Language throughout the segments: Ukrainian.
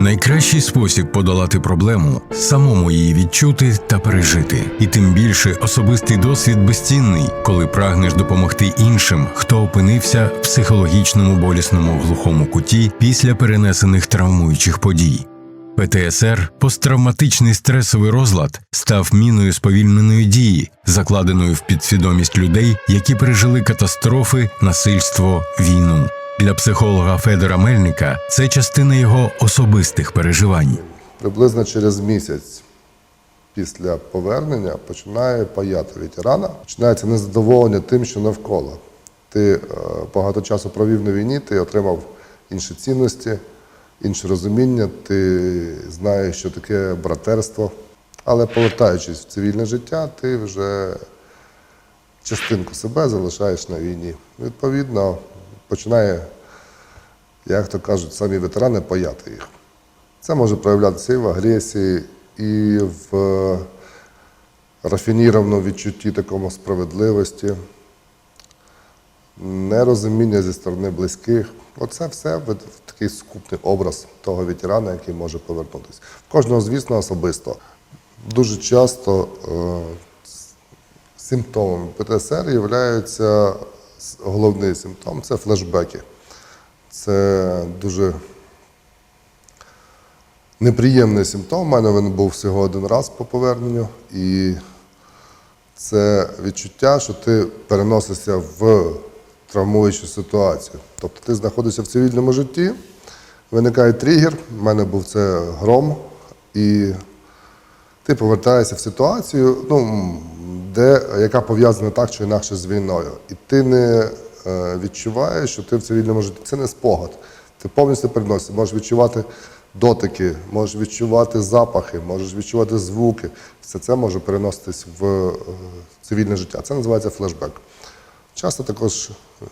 Найкращий спосіб подолати проблему самому її відчути та пережити. І тим більше особистий досвід безцінний, коли прагнеш допомогти іншим, хто опинився в психологічному болісному глухому куті після перенесених травмуючих подій. ПТСР посттравматичний стресовий розлад став міною сповільненої дії, закладеною в підсвідомість людей, які пережили катастрофи, насильство, війну. Для психолога Федора Мельника це частина його особистих переживань. Приблизно через місяць після повернення починає паяти ветерана. Починається незадоволення тим, що навколо. Ти е, багато часу провів на війні, ти отримав інші цінності, інше розуміння, ти знаєш, що таке братерство. Але повертаючись в цивільне життя, ти вже частинку себе залишаєш на війні. Відповідно, починає, як то кажуть, самі ветерани паяти їх. Це може проявлятися і в агресії, і в е, рафінірованому відчутті такому справедливості, нерозуміння зі сторони близьких. Оце все в- такий скупний образ того ветерана, який може повернутися. В кожного, звісно, особисто. Дуже часто е, симптомом ПТСР є головний симптом це флешбеки. Це дуже неприємний симптом. У мене він був всього один раз по поверненню. І це відчуття, що ти переносишся в травмуючу ситуацію. Тобто ти знаходишся в цивільному житті, виникає тригер, в мене був це гром, і ти повертаєшся в ситуацію, ну, де, яка пов'язана так чи інакше з війною. І ти не відчуваєш, що ти в цивільному житті. Це не спогад. Ти повністю переносишся, можеш відчувати дотики, можеш відчувати запахи, можеш відчувати звуки. Все це може переноситись в е, цивільне життя. Це називається флешбек. Часто також е,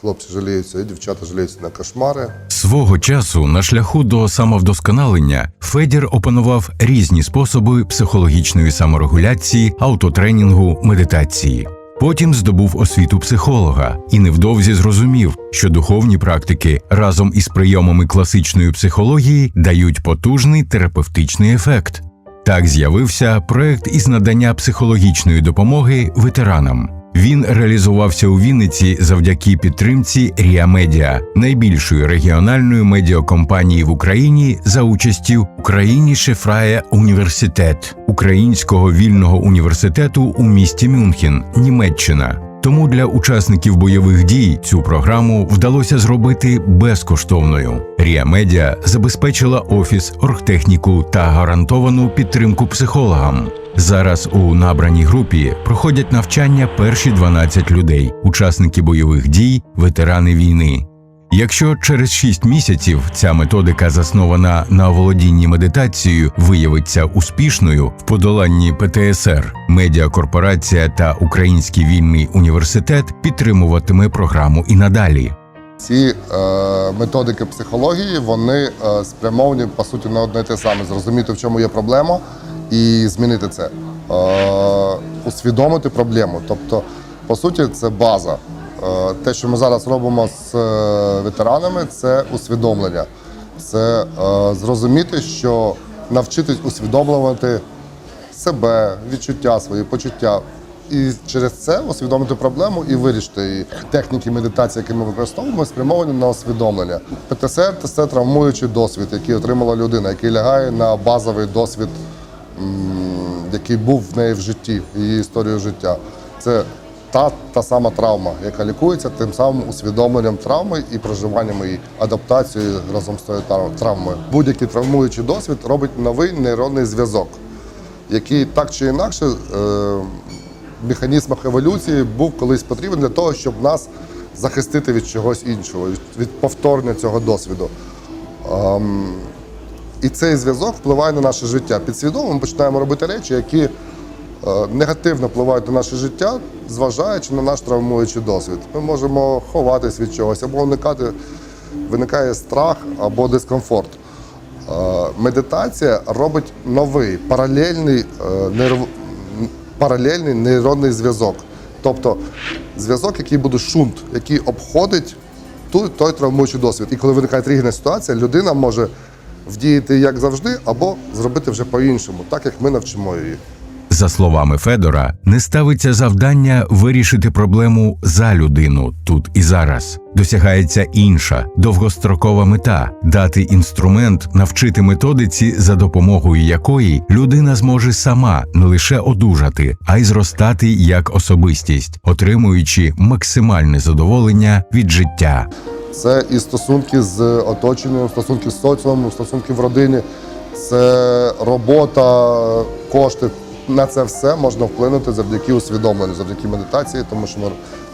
хлопці жаліються, і дівчата жаліються на кошмари. Свого часу на шляху до самовдосконалення Федір опанував різні способи психологічної саморегуляції, аутотренінгу, медитації. Потім здобув освіту психолога і невдовзі зрозумів, що духовні практики разом із прийомами класичної психології дають потужний терапевтичний ефект. Так з'явився проект із надання психологічної допомоги ветеранам. Він реалізувався у Вінниці завдяки підтримці Ріа Медіа, найбільшої регіональної медіакомпанії в Україні за участі Україні Шефрая Університет Українського вільного університету у місті Мюнхен, Німеччина. Тому для учасників бойових дій цю програму вдалося зробити безкоштовною. Рія Медіа забезпечила офіс, оргтехніку та гарантовану підтримку психологам. Зараз у набраній групі проходять навчання перші 12 людей, учасники бойових дій, ветерани війни. Якщо через 6 місяців ця методика, заснована на володінні медитацією, виявиться успішною в подоланні ПТСР, медіакорпорація та Український вільний університет підтримуватиме програму і надалі. Ці е, методики психології вони е, спрямовані по суті на одне те саме: зрозуміти, в чому є проблема, і змінити це, е, усвідомити проблему. Тобто, по суті, це база. Е, те, що ми зараз робимо з е, ветеранами, це усвідомлення. Це е, зрозуміти, що навчитись усвідомлювати себе, відчуття свої, почуття. І через це усвідомити проблему і вирішити її. Техніки медитації, які ми використовуємо, спрямовані на усвідомлення. ПТСР це травмуючий досвід, який отримала людина, який лягає на базовий досвід, який був в неї в житті, її історію життя. Це та, та сама травма, яка лікується тим самим усвідомленням травми і проживанням її, адаптацією разом з тою травмою. Будь-який травмуючий досвід робить новий нейронний зв'язок який так чи інакше е, в механізмах еволюції був колись потрібен для того, щоб нас захистити від чогось іншого, від, повторення цього досвіду. Ем, і цей зв'язок впливає на наше життя. Підсвідомо ми починаємо робити речі, які негативно впливають на наше життя, зважаючи на наш травмуючий досвід. Ми можемо ховатись від чогось або уникати, виникає страх або дискомфорт. Е, Медитація робить новий паралельний, е, нейро... н- паралельний нейронний зв'язок. Тобто зв'язок, який буде шунт, який обходить ту- той травмуючий досвід. І коли виникає тригерна ситуація, людина може вдіяти як завжди, або зробити вже по-іншому, так як ми навчимо її. За словами Федора, не ставиться завдання вирішити проблему за людину тут і зараз. Досягається інша довгострокова мета дати інструмент, навчити методиці, за допомогою якої людина зможе сама не лише одужати, а й зростати як особистість, отримуючи максимальне задоволення від життя. Це і стосунки з оточенням, стосунки з соціумом, стосунки в родині, це робота, кошти. На це все можна вплинути завдяки усвідомленню, завдяки медитації, тому що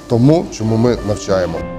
тому, чому ми навчаємо.